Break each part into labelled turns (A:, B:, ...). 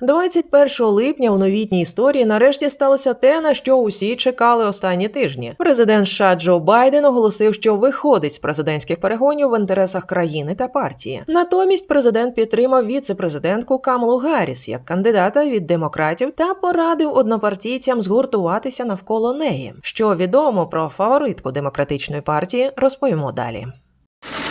A: 21 липня у новітній історії нарешті сталося те, на що усі чекали останні тижні. Президент США Джо Байден оголосив, що виходить з президентських перегонів в інтересах країни та партії. Натомість президент підтримав віце-президентку Камалу Гарріс як кандидата від демократів та порадив однопартійцям згуртуватися навколо неї. Що відомо про фаворитку демократичної партії, розповімо далі. А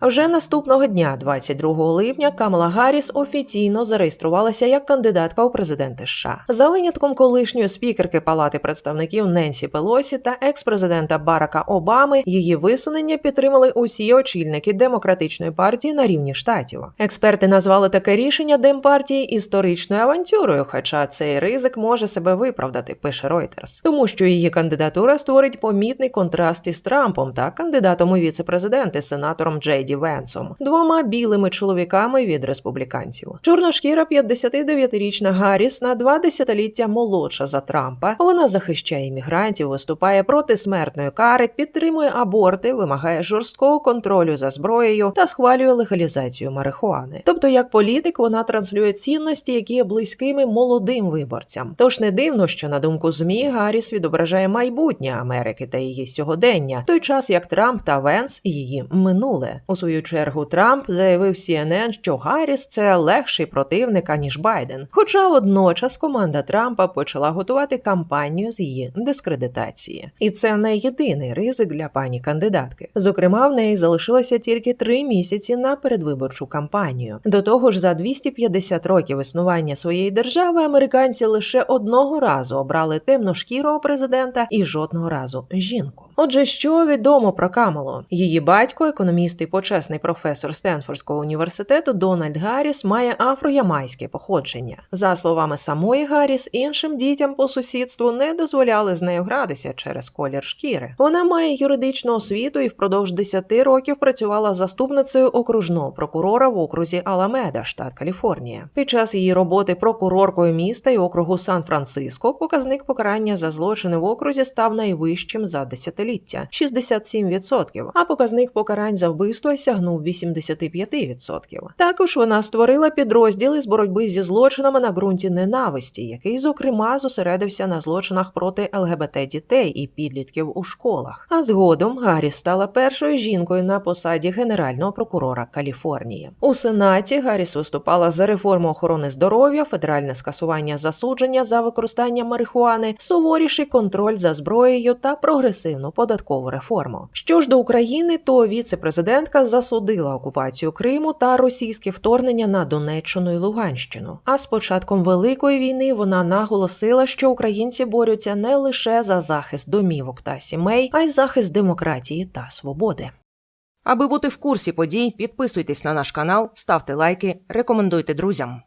A: Вже наступного дня, 22 липня, Камала Гарріс офіційно зареєструвалася як кандидатка у президенти США. За винятком колишньої спікерки Палати представників Ненсі Пелосі та екс-президента Барака Обами, її висунення підтримали усі очільники демократичної партії на рівні штатів. Експерти назвали таке рішення Демпартії історичною авантюрою, хоча цей ризик може себе виправдати, пише Reuters. тому що її кандидатура створить помітний контраст із Трампом та кандидатом у віце-президенти сенатором Джей Ді Венсом, двома білими чоловіками від республіканців. Чорношкіра 59-річна Гарріс на два десятиліття молодша за Трампа. Вона захищає іммігрантів, виступає проти смертної кари, підтримує аборти, вимагає жорсткого контролю за зброєю та схвалює легалізацію марихуани. Тобто, як політик, вона транслює цінності, які є близькими молодим виборцям. Тож не дивно, що на думку змі Гарріс відображає майбутнє Америки та її сьогодення, в той час як Трамп та Венс її минуле. У свою чергу Трамп заявив CNN, що Гарріс це легший противник аніж Байден. Хоча водночас команда Трампа почала готувати кампанію з її дискредитації, і це не єдиний ризик для пані кандидатки. Зокрема, в неї залишилося тільки три місяці на передвиборчу кампанію. До того ж, за 250 років існування своєї держави американці лише одного разу обрали темношкірого президента і жодного разу жінку. Отже, що відомо про Камалу? Її батько, економіст і почесний професор Стенфордського університету Дональд Гарріс, має афроямайське походження. За словами самої Гарріс, іншим дітям по сусідству не дозволяли з нею гратися через колір шкіри. Вона має юридичну освіту і впродовж 10 років працювала заступницею окружного прокурора в окрузі Аламеда, штат Каліфорнія. Під час її роботи прокуроркою міста і округу Сан-Франциско показник покарання за злочини в окрузі став найвищим за десятиліття – 67%, а показник покарань за вбивство сягнув 85%. Також вона створила підрозділи з боротьби зі злочинами на ґрунті ненависті, який, зокрема, зосередився на злочинах проти ЛГБТ дітей і підлітків у школах. А згодом Гарріс стала першою жінкою на посаді генерального прокурора Каліфорнії. У Сенаті Гарріс виступала за реформу охорони здоров'я, федеральне скасування засудження за використання марихуани, суворіший контроль за зброєю та прогресивну податкову реформу. Що ж до України, то віце-президентка засудила окупацію Криму та російське вторгнення на Донеччину і Луганщину. А з початком великої війни вона наголосила, що українці борються не лише за захист домівок та сімей, а й захист демократії та свободи. Аби бути в курсі подій, підписуйтесь на наш канал, ставте лайки, рекомендуйте друзям.